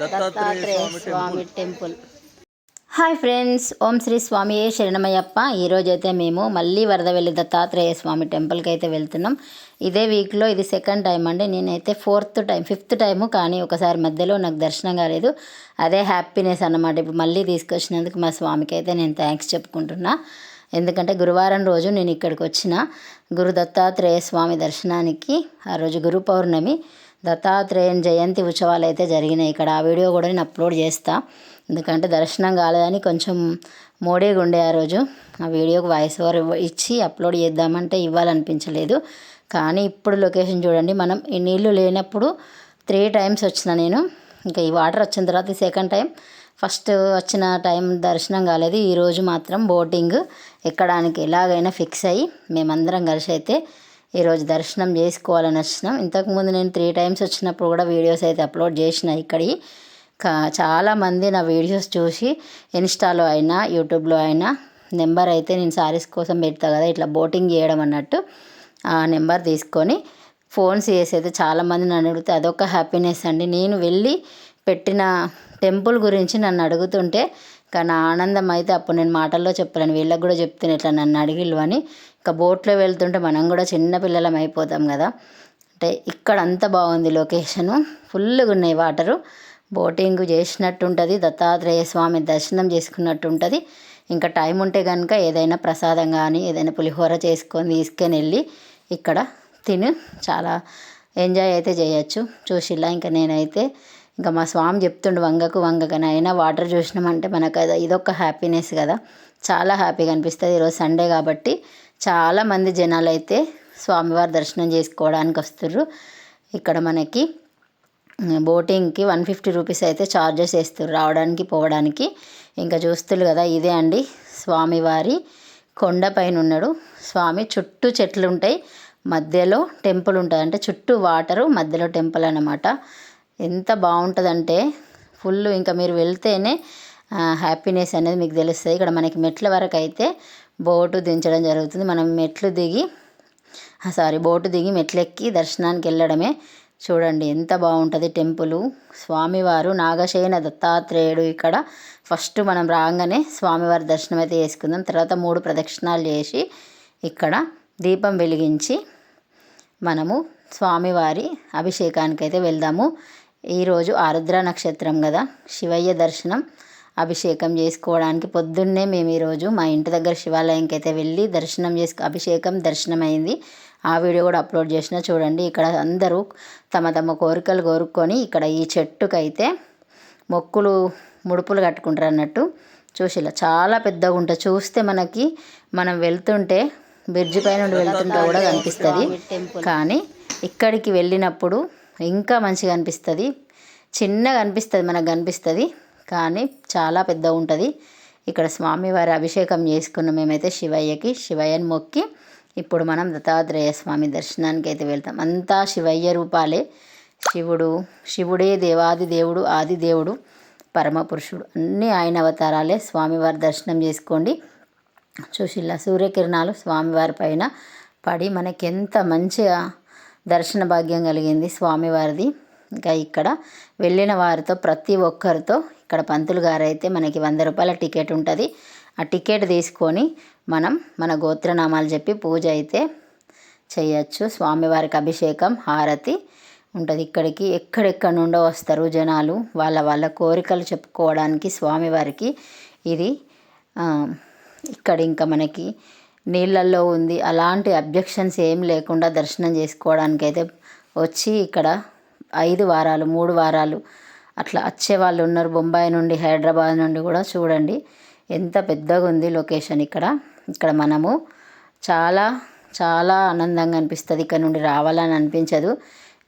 Dattatreya Swami temple. Hi friends ఓం శ్రీ స్వామి ఏ శరణమయ్యప్ప. ఈరోజు అయితే మేము మళ్ళీ వరద వెళ్ళి దత్తాత్రేయ స్వామి టెంపుల్కి అయితే వెళ్తున్నాం. ఇదే వీక్లో ఇది సెకండ్ టైం అండి. నేనైతే ఫోర్త్ టైం ఫిఫ్త్ టైము కానీ ఒకసారి మధ్యలో నాకు దర్శనం కాలేదు. అదే హ్యాపీనెస్ అన్నమాట. ఇప్పుడు మళ్ళీ తీసుకొచ్చినందుకు మా స్వామికి అయితే నేను థ్యాంక్స్ చెప్పుకుంటున్నా. ఎందుకంటే గురువారం రోజు నేను ఇక్కడికి వచ్చిన గురు దత్తాత్రేయ స్వామి దర్శనానికి ఆ రోజు గురు పౌర్ణమి. దత్తాత్రేయన్ జయంతి ఉత్సవాలు అయితే జరిగినాయి. ఇక్కడ ఆ వీడియో కూడా నేను అప్లోడ్ చేస్తా. ఎందుకంటే దర్శనం కాలేదని కొంచెం మోడీగా ఉండే ఆ రోజు. ఆ వీడియోకి వాయిస్ ఓవర్ ఇచ్చి అప్లోడ్ చేద్దామంటే ఇవ్వాలనిపించలేదు. కానీ ఇప్పుడు లొకేషన్ చూడండి. మనం ఈ నీళ్ళు లేనప్పుడు త్రీ టైమ్స్ వచ్చిన నేను. ఇంకా ఈ వాటర్ వచ్చిన తర్వాత సెకండ్ టైం. ఫస్ట్ వచ్చిన టైం దర్శనం కాలేదు. ఈరోజు మాత్రం బోటింగ్ ఎక్కడానికి ఎలాగైనా ఫిక్స్ అయ్యి మేమందరం కలిసి అయితే ఈరోజు దర్శనం చేసుకోవాలని వచ్చినాం. ఇంతకుముందు నేను త్రీ టైమ్స్ వచ్చినప్పుడు కూడా వీడియోస్ అయితే అప్లోడ్ చేసిన ఇక్కడి చాలామంది నా వీడియోస్ చూసి ఇన్స్టాలో అయినా యూట్యూబ్లో అయినా నెంబర్ అయితే నేను సారీస్ కోసం పెడతా కదా ఇట్లా బోటింగ్ చేయడం అన్నట్టు ఆ నెంబర్ తీసుకొని ఫోన్స్ చేసి అయితే చాలామంది నన్ను అడిగితే అదొక హ్యాపీనెస్ అండి. నేను వెళ్ళి పెట్టిన టెంపుల్ గురించి నన్ను అడుగుతుంటే కానీ ఆనందం అయితే అప్పుడు నేను మాటల్లో చెప్పలేను. వీళ్ళకి కూడా చెప్తాను ఇట్లా నన్ను అడిగిళ్ళు అని. ఇంకా బోట్లో వెళ్తుంటే మనం కూడా చిన్న పిల్లలం అయిపోతాం కదా. అంటే ఇక్కడ అంత బాగుంది లొకేషను. ఫుల్గా ఉన్నాయి వాటరు. బోటింగ్ చేసినట్టు ఉంటుంది దత్తాత్రేయ స్వామి దర్శనం చేసుకున్నట్టు ఉంటుంది ఇంకా టైం ఉంటే కనుక ఏదైనా ప్రసాదం కానీ ఏదైనా పులిహోర చేసుకొని తీసుకొని వెళ్ళి ఇక్కడ తిని. చాలా ఎంజాయ్ అయితే చేయొచ్చు. చూసిలా ఇంకా నేనైతే ఇంకా మా స్వామి చెప్తుండు వంగకు వంగకని అయినా వాటర్ చూసినామంటే మనకు అది ఇదొక హ్యాపీనెస్ కదా. చాలా హ్యాపీగా అనిపిస్తుంది ఈరోజు సండే కాబట్టి చాలామంది జనాలు అయితే స్వామివారి దర్శనం చేసుకోవడానికి వస్తుర్రు. ఇక్కడ మనకి బోటింగ్కి వన్ ఫిఫ్టీ రూపీస్ అయితే చార్జెస్ వేస్తారు రావడానికి పోవడానికి. ఇంకా చూస్తున్నారు కదా ఇదే అండి స్వామివారి కొండపైన ఉన్నాడు స్వామి చుట్టూ చెట్లు ఉంటాయి మధ్యలో టెంపుల్ ఉంటుంది అంటే చుట్టూ వాటరు మధ్యలో టెంపుల్ అన్నమాట. ఎంత బాగుంటుందంటే ఫుల్ ఇంకా మీరు వెళ్తేనే హ్యాపీనెస్ అనేది మీకు తెలుస్తుంది. ఇక్కడ మనకి మెట్ల వరకు అయితే బోటు దించడం జరుగుతుంది. మనం మెట్లు దిగి సారీ బోటు దిగి మెట్లెక్కి దర్శనానికి వెళ్ళడమే. చూడండి ఎంత బాగుంటుంది టెంపుల్. స్వామివారు నాగశయన దత్తాత్రేయుడు ఇక్కడ ఫస్ట్ మనం రాగానే స్వామివారి దర్శనం అయితే చేసుకుందాం. తర్వాత మూడు ప్రదక్షిణాలు చేసి ఇక్కడ దీపం వెలిగించి మనము స్వామివారి అభిషేకానికి అయితే వెళ్దాము. ఈరోజు ఆరుద్ర నక్షత్రం కదా? శివయ్య దర్శనం అభిషేకం చేసుకోవడానికి పొద్దున్నే మేము ఈరోజు మా ఇంటి దగ్గర శివాలయంకి అయితే వెళ్ళి దర్శనం చేసుకు అభిషేకం దర్శనం అయింది ఆ వీడియో కూడా అప్లోడ్ చేసిన చూడండి. ఇక్కడ అందరూ తమ తమ కోరికలు కోరుకొని ఇక్కడ ఈ చెట్టుకైతే మొక్కులు ముడుపులు కట్టుకుంటారు అన్నట్టు చూసిలా. చాలా పెద్దగా ఉంటుంది చూస్తే మనకి మనం వెళ్తుంటే బ్రిడ్జ్ పై నుండి వెళ్తుంటే కూడా కనిపిస్తుంది. కానీ ఇక్కడికి వెళ్ళినప్పుడు ఇంకా మంచిగా అనిపిస్తుంది. చిన్నగా అనిపిస్తుంది మనకు కనిపిస్తుంది కానీ చాలా పెద్దగా ఉంటుంది. ఇక్కడ స్వామివారి అభిషేకం చేసుకున్న మేమైతే శివయ్యకి శివయ్యని మొక్కి ఇప్పుడు మనం దత్తాత్రేయ స్వామి దర్శనానికి అయితే వెళ్తాం. అంతా శివయ్య రూపాలే. శివుడు శివుడే దేవాది దేవుడు ఆది దేవుడు పరమపురుషుడు అన్నీ ఆయన అవతారాలే. స్వామివారి దర్శనం చేసుకోండి. చూసిల్లా సూర్యకిరణాలు స్వామివారి పైన పడి మనకెంత మంచిగా దర్శన భాగ్యం కలిగింది స్వామివారిది. ఇంకా ఇక్కడ వెళ్ళిన వారితో ప్రతి ఒక్కరితో ఇక్కడ పంతులు గారు అయితే మనకి వంద రూపాయల టికెట్ ఉంటుంది. ఆ టికెట్ తీసుకొని మనం మన గోత్రనామాలు చెప్పి పూజ అయితే చేయొచ్చు. స్వామివారికి అభిషేకం హారతి ఉంటుంది. ఇక్కడికి ఎక్కడెక్కడ నుండో వస్తారు జనాలు. వాళ్ళ వాళ్ళ కోరికలు చెప్పుకోవడానికి స్వామివారికి ఇది ఇక్కడ ఇంకా మనకి నీళ్ళల్లో ఉంది. అలాంటి అబ్జెక్షన్స్ ఏం లేకుండా దర్శనం చేసుకోవడానికి అయితే వచ్చి ఇక్కడ ఐదు వారాలు మూడు వారాలు అట్లా వచ్చే వాళ్ళు ఉన్నారు. బొంబాయి నుండి హైదరాబాద్ నుండి కూడా చూడండి. ఎంత పెద్దగా ఉంది లొకేషన్ ఇక్కడ. ఇక్కడ మనము చాలా చాలా ఆనందంగా అనిపిస్తుంది. ఇక్కడ నుండి రావాలని అనిపించదు.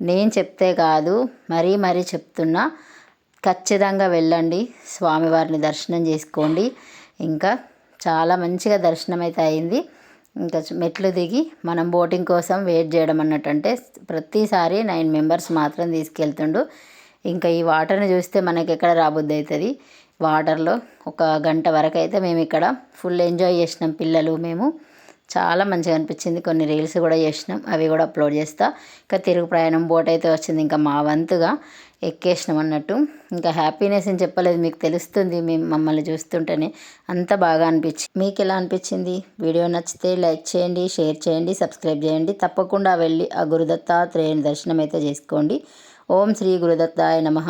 నేను చెప్తే కాదు మరీ మరీ చెప్తున్నా. ఖచ్చితంగా వెళ్ళండి. స్వామివారిని దర్శనం చేసుకోండి. ఇంకా చాలా మంచిగా దర్శనం అయితే అయింది. ఇంకా మెట్లు దిగి మనం బోటింగ్ కోసం వెయిట్ చేయడం అన్నట్టు అంటే ప్రతిసారి నైన్ మెంబర్స్ మాత్రం తీసుకెళ్తుండు. ఇంకా ఈ వాటర్ని చూస్తే మనకి ఎక్కడ రాబుద్ది అవుతుంది వాటర్లో ఒక గంట వరకు అయితే మేము ఇక్కడ ఫుల్ ఎంజాయ్ చేసినాం పిల్లలు మేము. చాలా మంచిగా అనిపించింది. కొన్ని రీల్స్ కూడా చేసినాం. అవి కూడా అప్లోడ్ చేస్తా. ఇంకా తిరుగు ప్రయాణం బోట్ అయితే వచ్చింది. ఇంకా మా వంతుగా ఎక్కేసినాం అన్నట్టు. ఇంకా హ్యాపీనెస్ అని చెప్పలేదు. మీకు తెలుస్తుంది మేము మమ్మల్ని చూస్తుంటేనే. అంత బాగా అనిపించింది మీకు ఎలా అనిపించింది? వీడియో నచ్చితే లైక్ చేయండి షేర్ చేయండి సబ్స్క్రైబ్ చేయండి. తప్పకుండా వెళ్ళి ఆ గురుదత్తాత్రేయుని దర్శనం అయితే చేసుకోండి. ఓం శ్రీ గురుదత్తాయ నమ.